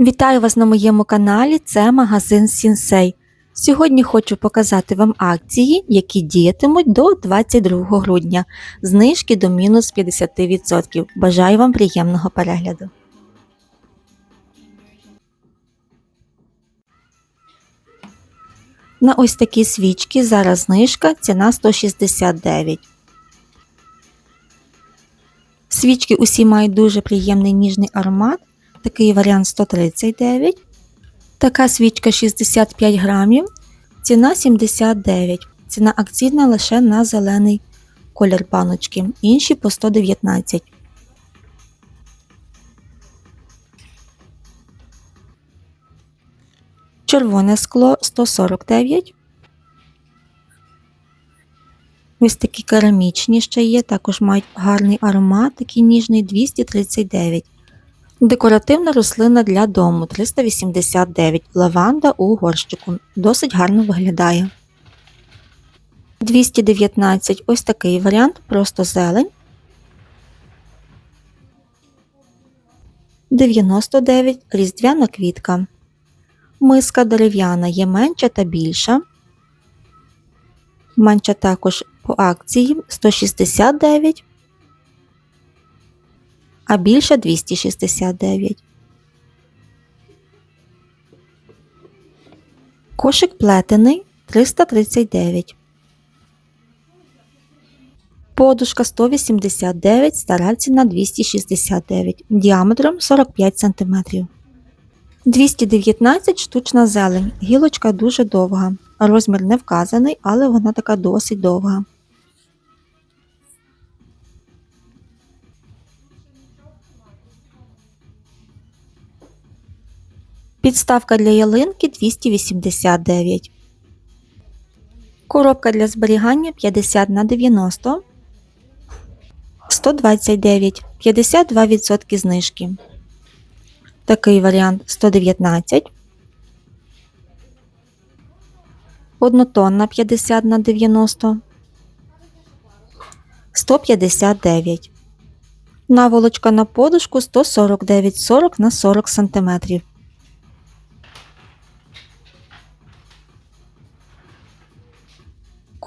Вітаю вас на моєму каналі, це магазин Сінсей. Сьогодні хочу показати вам акції, які діятимуть до 22 грудня, знижки до мінус 50%. Бажаю вам приємного перегляду. На ось такі свічки зараз знижка, ціна 169. Свічки усі мають дуже приємний ніжний аромат. Такий варіант 139. Така свічка 65 грамів. Ціна 79. Ціна акційна лише на зелений колір баночки. Інші по 119. Червоне скло 149. Ось такі керамічні ще є, також мають гарний аромат, такий ніжний 239. Декоративна рослина для дому 389. Лаванда у горщику. Досить гарно виглядає. 219. Ось такий варіант, просто зелень. 99. Різдвяна квітка. Миска дерев'яна є менша та більша. Менша також по акції 169 а більша 269. Кошик плетений 339. Подушка 189, стара ціна 269, діаметром 45 см. 219 штучна зелень. Гілочка дуже довга. Розмір не вказаний, але вона така досить довга. Підставка для ялинки 289. Коробка для зберігання 50 на 90. 129. 52% знижки. Такий варіант 119. Однотонна 50 на 90. 159. Наволочка на подушку 149,40 на 40 см.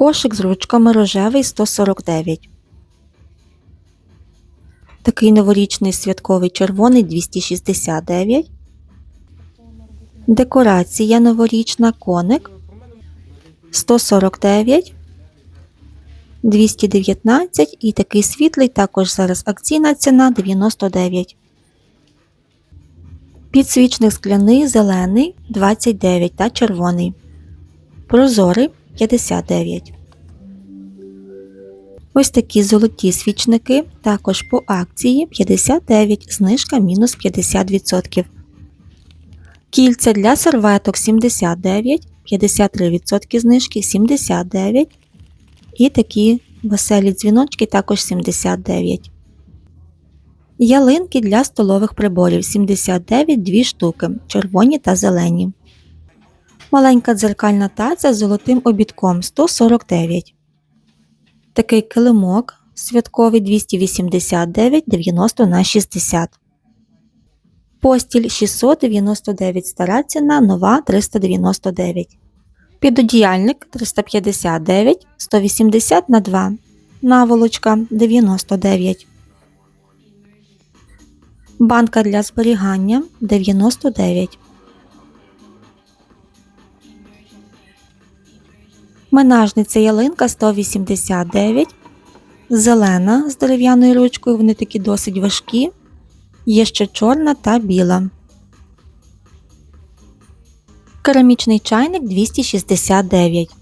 Кошик з ручками рожевий 149. Такий новорічний святковий червоний 269. Декорація новорічна коник 149. 219 і такий світлий також зараз акційна ціна 99. Підсвічник скляний зелений 29 та червоний. Прозорий 59. Ось такі золоті свічники, також по акції 59, знижка мінус 50%. Кільця для серветок 79, 53% знижки 79. І такі веселі дзвіночки також 79. Ялинки для столових приборів 79 2 штуки, червоні та зелені. Маленька дзеркальна таця з золотим обідком 149. Такий килимок святковий 289 90 на 60. Постіль 699 стара ціна, нова 399. Підодіяльник 359 180 на 2. Наволочка 99. Банка для зберігання 99. Менажниця ялинка 189. Зелена з дерев'яною ручкою, вони такі досить важкі. Є ще чорна та біла. Керамічний чайник 269.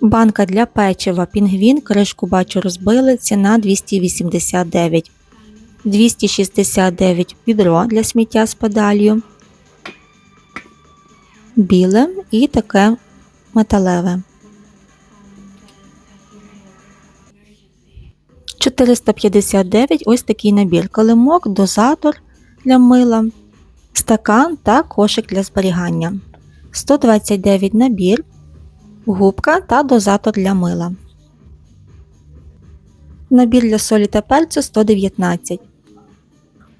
Банка для печива пінгвін. Кришку бачу розбили. Ціна 289. 269 відро для сміття з педалью біле і таке металеве. 459 ось такий набір килимок, дозатор для мила, стакан та кошик для зберігання. 129 набір, губка та дозатор для мила. Набір для солі та перцю 119.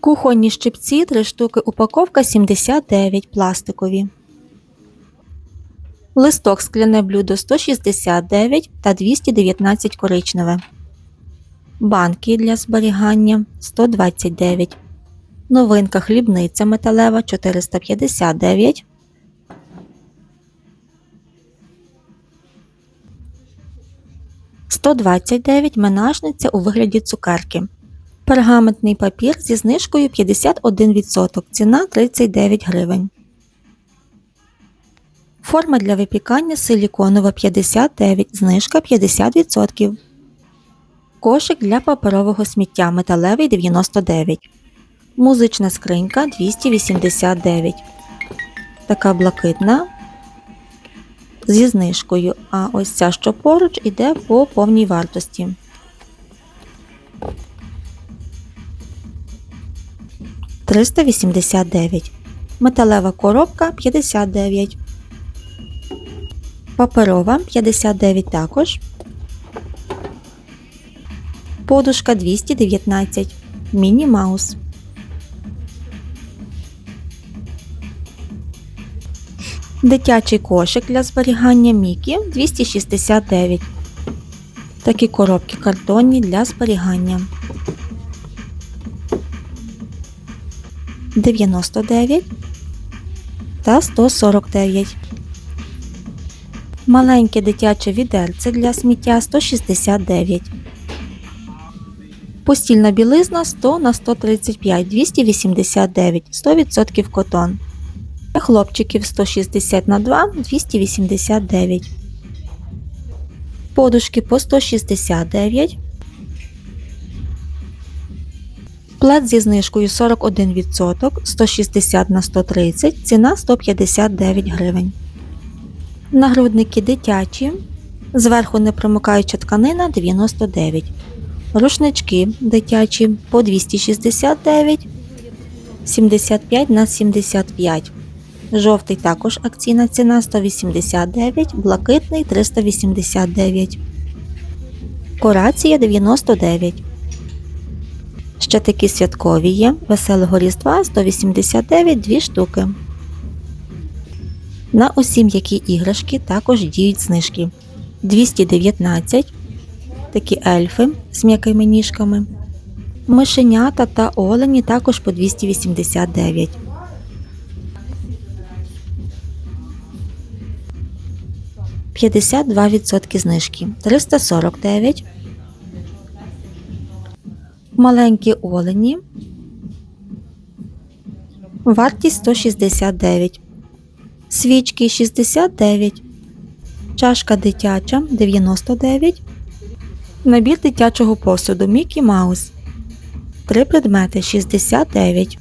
Кухонні щипці 3 штуки, упаковка 79 пластикові. Листок скляне блюдо 169 та 219 коричневе. Банки для зберігання 129. Новинка хлібниця металева 459. «129 менажниця у вигляді цукерки. Пергаментний папір зі знижкою 51%, ціна 39 гривень. Форма для випікання силіконова 59, знижка 50%. Кошик для паперового сміття металевий 99. Музична скринька 289. Така блакитна зі знижкою. А ось ця, що поруч, іде по повній вартості. Триста вісімдесят дев'ять. Металева коробка 59. Паперова 59 також. Подушка 219. Міні Маус. Дитячий кошик для зберігання Мікі 269. Такі коробки картонні для зберігання. 99 та 149. Маленьке дитяче відерце для сміття 169. Постільна білизна 100 на 135 289 100% котон. Для хлопчиків 160 на 2 289. Подушки по 169. Плед зі знижкою 41%, 160 на 130, ціна 159 гривень. Нагрудники дитячі. Зверху непромикаюча тканина 99. Рушнички дитячі по 269, 75 на 75. Жовтий також акційна ціна 189, блакитний 389. Корація 99. Ще такі святкові є. Веселого різдва 189 2 штуки. На усі м'які іграшки також діють знижки. 219 такі ельфи з м'якими ніжками. Мишенята та олені також по 289. П'ятдесят два відсотки знижки 349. Маленькі олені. Вартість 169. Свічки 69. Чашка дитяча 99. Набір дитячого посуду Мікі Маус. Три предмети 69.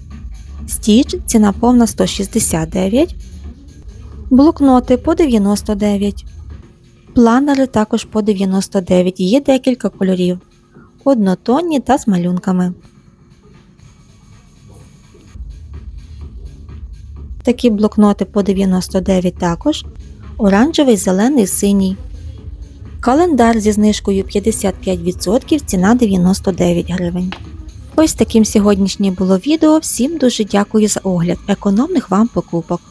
Стіч ціна повна 169. Блокноти по 99. Планери також по 99. Є декілька кольорів. Однотонні та з малюнками. Такі блокноти по 99 також. Оранжевий, зелений, синій. Календар зі знижкою 55%, ціна 99 гривень. Ось таким сьогоднішнє було відео. Всім дуже дякую за огляд. Економних вам покупок.